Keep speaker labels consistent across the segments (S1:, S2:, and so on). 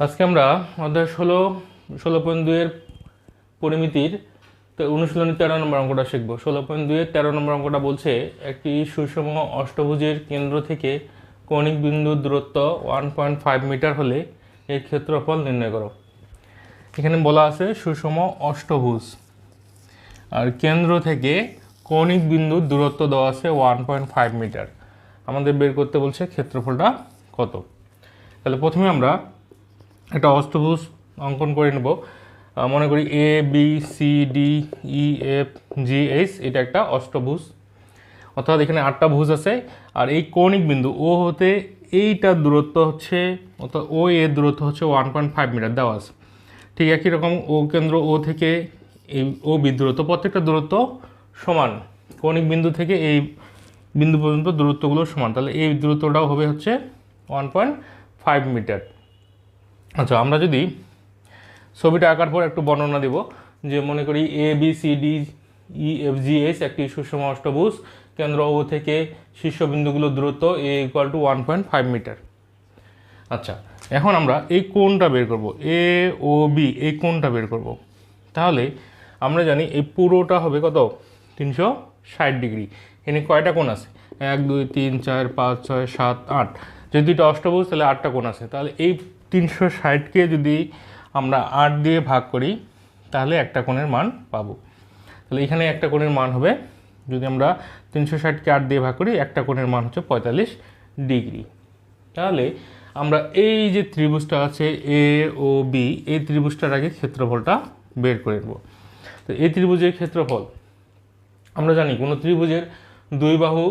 S1: আজকে আমরা অধ্যায় ষোলো ষোলো পয়েন্ট দুইয়ের পরিমিতির অনুশীলনী তেরো নম্বর অঙ্কটা শিখব। ষোলো পয়েন্ট দুইয়ের তেরো নম্বর অঙ্কটা বলছে, একটি সুষম অষ্টভুজের কেন্দ্র থেকে কৌণিক বিন্দুর দূরত্ব ওয়ান পয়েন্ট ফাইভ মিটার হলে এর ক্ষেত্রফল নির্ণয় করো। এখানে বলা আছে সুষম অষ্টভুজ। আর কেন্দ্র থেকে কৌণিক বিন্দুর দূরত্ব দেওয়া আছে ওয়ান পয়েন্ট ফাইভ মিটার। আমাদের বের করতে বলছে ক্ষেত্রফলটা কত। তাহলে প্রথমে আমরা একটা অষ্টভুজ অঙ্কন করে নেব। মনে করি A B C D E F G H এটা একটা অষ্টভুজ অর্থাৎ এখানে আটটা ভুজ আছে, আর এই কৌণিক বিন্দু ও হতে এইটার দূরত্ব হচ্ছে, অর্থাৎ ও এর দূরত্ব হচ্ছে ওয়ান পয়েন্ট ফাইভ মিটার দেওয়া আছে। ঠিক একই রকম ও কেন্দ্র ও থেকে এই ও বি দূরত্ব, প্রত্যেকটা দূরত্ব সমান। কৌণিক বিন্দু থেকে এই বিন্দু পর্যন্ত দূরত্বগুলো সমান। তাহলে এই দূরত্বটাও হবে হচ্ছে ওয়ান পয়েন্ট ফাইভ মিটার আচ্ছা আমরা যদি ছবিটা আঁকার পর একটু বর্ণনা দেব, যে মনে করি A B C D E F G S একটি সুষম অষ্টভুজ, কেন্দ্র ও থেকে শীর্ষবিন্দুগুলোর দূরত্ব a equal to one point five metre আচ্ছা এখন আমরা এই কোণটা বের করব এ ও বি এই কোণটা বের করব। তাহলে আমরা জানি এই পুরোটা হবে কত? তিনশো ষাট ডিগ্রি। এখানে কয়টা কোণ আছে? এক, দুই, তিন, চার, পাঁচ, ছয়, সাত, আট। যদি দুইটা অষ্টভুজ, তাহলে আটটা কোণ আছে। তাহলে এই তিনশো ষাটকে যদি আমরা আট দিয়ে ভাগ করি, তাহলে একটা কোণের মান পাবো। তাহলে এখানে একটা কোণের মান হবে, যদি আমরা তিনশো ষাটকে আট দিয়ে ভাগ করি, একটা কোণের মান হচ্ছে পঁয়তাল্লিশ ডিগ্রি। তাহলে আমরা এই যে ত্রিভুজটা আছে এ ও বি, এই ত্রিভুজটার আগে ক্ষেত্রফলটা বের করে নেব। তো এই ত্রিভুজের ক্ষেত্রফল, আমরা জানি কোনো ত্রিভুজের দুই বাহু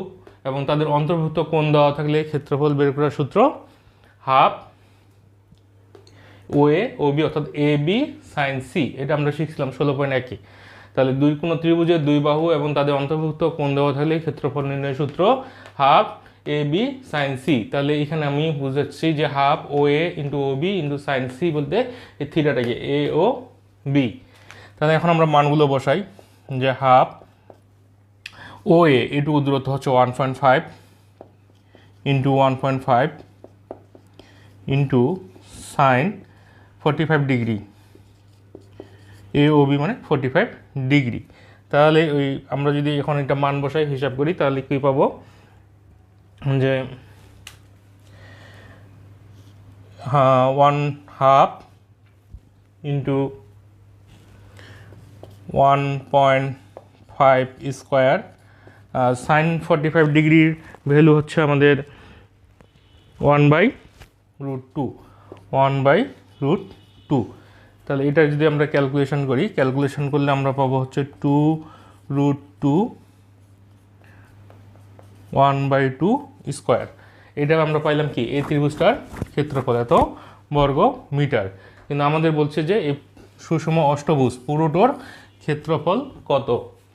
S1: এবং তাদের অন্তর্ভুক্ত কোণ দেওয়া থাকলে ক্ষেত্রফল বের করার সূত্র হাফ ও এ ও বি অর্থাৎ এ বি সাইন সি এটা আমরা শিখছিলাম ষোলো পয়েন্ট একই তাহলে দুই কোনো ত্রিভুজের দুই বাহু এবং তাদের অন্তর্ভুক্ত কোণ দেওয়া থাকলে ক্ষেত্রফল নির্ণয় সূত্র half a b sine c তাহলে এখানে আমি বুঝাচ্ছি যে half O A into O B into sine C বলতে এই থিটাটাকে এ ও বি তাহলে এখন আমরা মানগুলো বসাই, যে হাফ ও এ এটুকু দূরত্ব হচ্ছে one point five into one point five into sine forty five degree A O B মানে ফর্টি ফাইভ ডিগ্রি তাহলে ওই আমরা যদি এখন একটা মান বসাই, হিসাব করি, তাহলে কী পাবো? যে one half into one point five square sine forty five ডিগ্রির ভ্যালু হচ্ছে আমাদের one by root two one by root two তাহলে এটা যদি আমরা ক্যালকুলেশন করি ক্যালকুলেশন করলে আমরা পাবো হচ্ছে two root two one by two square এটা আমরা পাইলাম কি? এই ত্রিভুজটার ক্ষেত্রফল, এত বর্গ মিটার। কিন্তু আমাদের বলছে যে এই সুষম অষ্টভুজ, পুরোটোর ক্ষেত্রফল কত?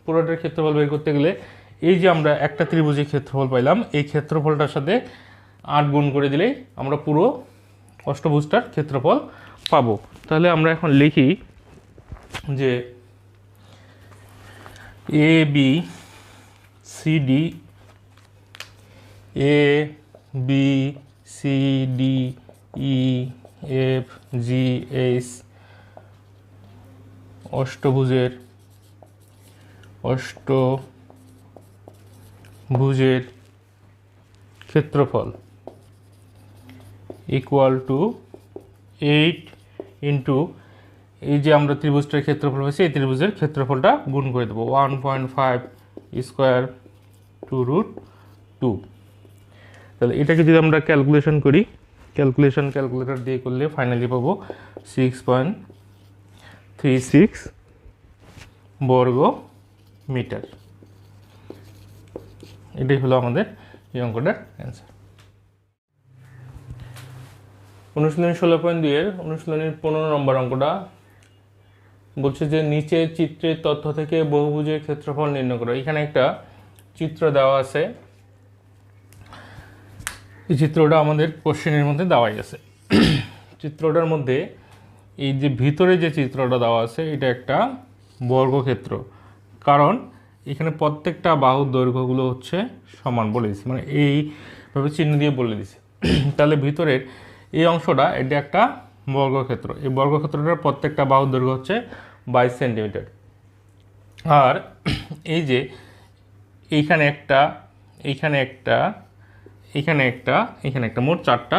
S1: পুরোটার ক্ষেত্রফল বের করতে গেলে এই যে আমরা একটা ত্রিভুজের ক্ষেত্রফল পাইলাম, এই ক্ষেত্রফলটার সাথে আট গুণ করে দিলেই আমরা পুরো অষ্টভুজটার ক্ষেত্রফল পাবো। তাহলে আমরা এখন লিখি যে A B C D A B C D E F G H অষ্টভুজের অষ্টভুজের ক্ষেত্রফল। ইকুয়াল টু এইট ইন্টু এই যে আমরা ত্রিভুজটার ক্ষেত্রফল হয়েছে এই ত্রিভুজের ক্ষেত্রফলটা গুণ করে দেবো। One point five square two root two তাহলে এটাকে যদি আমরা ক্যালকুলেশন করি ক্যালকুলেশন ক্যালকুলেটর দিয়ে করলে ফাইনালি পাবো সিক্স পয়েন্ট থ্রি সিক্স বর্গ মিটার। এটাই হলো আমাদের এই অঙ্কটার অ্যান্সার অনুশীলনী ষোলো পয়েন্ট দুইয়ের অনুশীলনীর পনেরো নম্বর অঙ্কটা বলছে যে নিচে চিত্রের তথ্য থেকে বহুভুজের ক্ষেত্রফল নির্ণয় করো। এখানে একটা চিত্র দেওয়া আছে। এই চিত্রটা আমাদের কোশ্চেনের মধ্যে দেওয়াই আছে। চিত্রটার মধ্যে এই যে ভিতরে যে চিত্রটা দেওয়া আছে, এটা একটা বর্গক্ষেত্র। কারণ এখানে প্রত্যেকটা বাহুর দৈর্ঘ্যগুলো হচ্ছে সমান বলে দিচ্ছে মানে এইভাবে চিহ্ন দিয়ে বলে দিছে তাহলে ভিতরের এই অংশটা এটা একটা বর্গক্ষেত্র। এই বর্গক্ষেত্রটার প্রত্যেকটা বাহুর দৈর্ঘ্য হচ্ছে বাইশ সেন্টিমিটার। আর এই যে এইখানে একটা এইখানে একটা এখানে একটা এখানে একটা মোট চারটা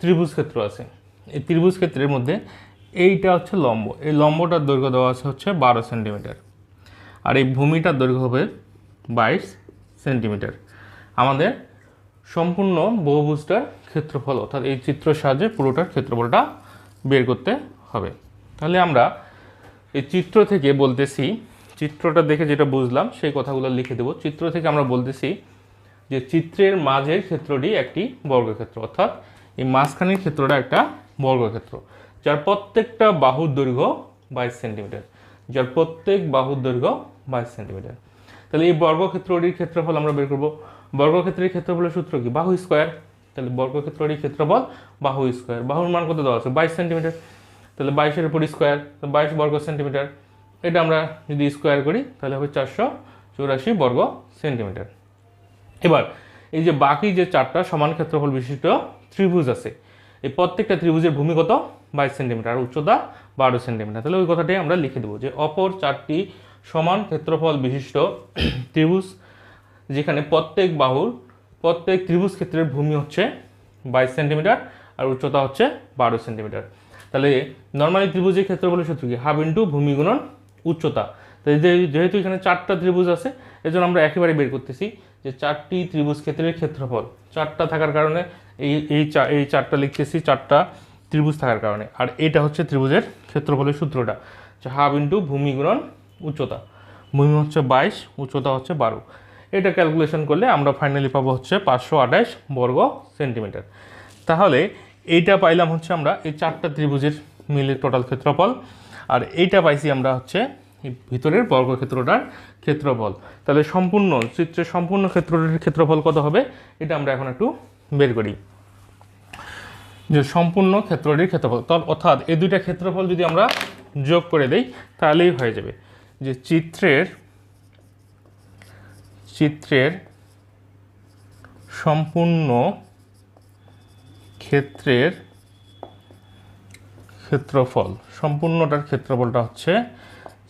S1: ত্রিভুজ ক্ষেত্র আছে। এই ত্রিভুজ ক্ষেত্রের মধ্যে এইটা হচ্ছে লম্ব। এই লম্বটার দৈর্ঘ্য দেওয়া আছে হচ্ছে বারো সেন্টিমিটার। আর এই ভূমিটার দৈর্ঘ্য হবে বাইশ সেন্টিমিটার। আমাদের সম্পূর্ণ বহুভুজটার ক্ষেত্রফল, অর্থাৎ এই চিত্রের সাহায্যে পুরোটার ক্ষেত্রফলটা বের করতে হবে। তাহলে আমরা এই চিত্র থেকে বলতেছি, চিত্রটা দেখে যেটা বুঝলাম, সেই কথাগুলো লিখে দেবো। চিত্র থেকে আমরা বলতেছি যে চিত্রের মাঝের ক্ষেত্রটি একটি বর্গক্ষেত্র, অর্থাৎ এই মাঝখানের ক্ষেত্রটা একটা বর্গক্ষেত্র, যার প্রত্যেকটা বাহুর দৈর্ঘ্য বাইশ সেন্টিমিটার, যার প্রত্যেক বাহুর দৈর্ঘ্য বাইশ সেন্টিমিটার। তাহলে এই বর্গক্ষেত্রটির ক্ষেত্রফল আমরা বের করব। বর্গক্ষেত্রের ক্ষেত্রফলের সূত্র কি? বাহু স্কোয়ার। তাহলে বর্গক্ষেত্রটির ক্ষেত্রফল বাহু স্কোয়ার। বাহুর মান কত দেওয়া আছে? বাইশ সেন্টিমিটার। তাহলে বাইশের উপর স্কোয়ার বাইশ বর্গ সেন্টিমিটার। এটা আমরা যদি স্কোয়ার করি, তাহলে হবে চারশো চৌরাশি বর্গ সেন্টিমিটার। এবার, এই যে বাকি যে চারটা সমান ক্ষেত্রফল বিশিষ্ট ত্রিভুজ আছে, এই প্রত্যেকটা ত্রিভুজের ভূমি কত? বাইশ সেন্টিমিটার। আর উচ্চতা বারো সেন্টিমিটার। তাহলে ওই কথাটাই আমরা লিখে দেবো যে অপর চারটি সমান ক্ষেত্রফল বিশিষ্ট ত্রিভুজ, যেখানে প্রত্যেক বাহুর, প্রত্যেক ত্রিভুজ ক্ষেত্রের ভূমি হচ্ছে বাইশ সেন্টিমিটার আর উচ্চতা হচ্ছে বারো সেন্টিমিটার। তাহলে নর্মালি ত্রিভুজের ক্ষেত্রফলের সূত্র কি? হাফ ইন্টু ভূমি গুণন উচ্চতা। যেহেতু এখানে চারটা ত্রিভুজ আছে, এজন্য আমরা একেবারে বের করতেছি যে চারটি ত্রিভুজ ক্ষেত্রের ক্ষেত্রফল। চারটা থাকার কারণে এই এই এই চারটা লিখতেছি, চারটা ত্রিভুজ থাকার কারণে। আর এটা হচ্ছে ত্রিভুজের ক্ষেত্রফলের সূত্রটা। হাফ ইন্টু ভূমি গুণন উচ্চতা। ভূমি হচ্ছে বাইশ, উচ্চতা হচ্ছে বারো। এটা ক্যালকুলেশন করলে আমরা ফাইনালি পাবো হচ্ছে পাঁচশো আঠাশ বর্গ সেন্টিমিটার তাহলে এইটা পাইলাম হচ্ছে আমরা এই চারটা ত্রিভুজের মিলে টোটাল ক্ষেত্রফল, আর এইটা পাইছি আমরা হচ্ছে ভিতরের বর্গক্ষেত্রটার ক্ষেত্রফল। তাহলে সম্পূর্ণ চিত্রের সম্পূর্ণ ক্ষেত্রটির ক্ষেত্রফল কত হবে? এটা আমরা এখন একটু বের করি। যে সম্পূর্ণ ক্ষেত্রটির ক্ষেত্রফল, অর্থাৎ এই দুইটা ক্ষেত্রফল যদি আমরা যোগ করে দেই, তাহলেই হয়ে যাবে। যে চিত্রের চিত্রের সম্পূর্ণ ক্ষেত্রের ক্ষেত্রফল, সম্পূর্ণটার ক্ষেত্রফলটা হচ্ছে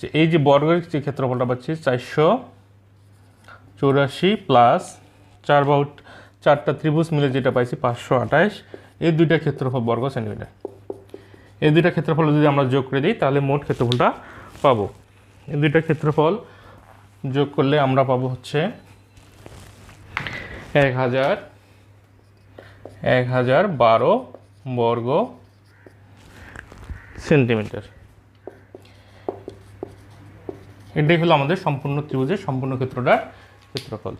S1: যে এই যে বর্গের যে ক্ষেত্রফলটা পাচ্ছি চারশো চৌরাশি প্লাস চার বাহু, চারটা ত্রিভুজ মিলে যেটা পাইছি পাঁচশো আঠাশ, এই দুইটা ক্ষেত্রফল বর্গ সেন্টিমিটার। এই দুইটা ক্ষেত্রফল যদি আমরা যোগ করে দিই, তাহলে মোট ক্ষেত্রফলটা পাবো। এই দুইটা ক্ষেত্রফল যোগ করলে আমরা পাবো হচ্ছে এক হাজার এক হাজার বারো বর্গ সেন্টিমিটার। এটাই হলো আমাদের সম্পূর্ণ ত্রিভুজের সম্পূর্ণ ক্ষেত্রটার ক্ষেত্রফল।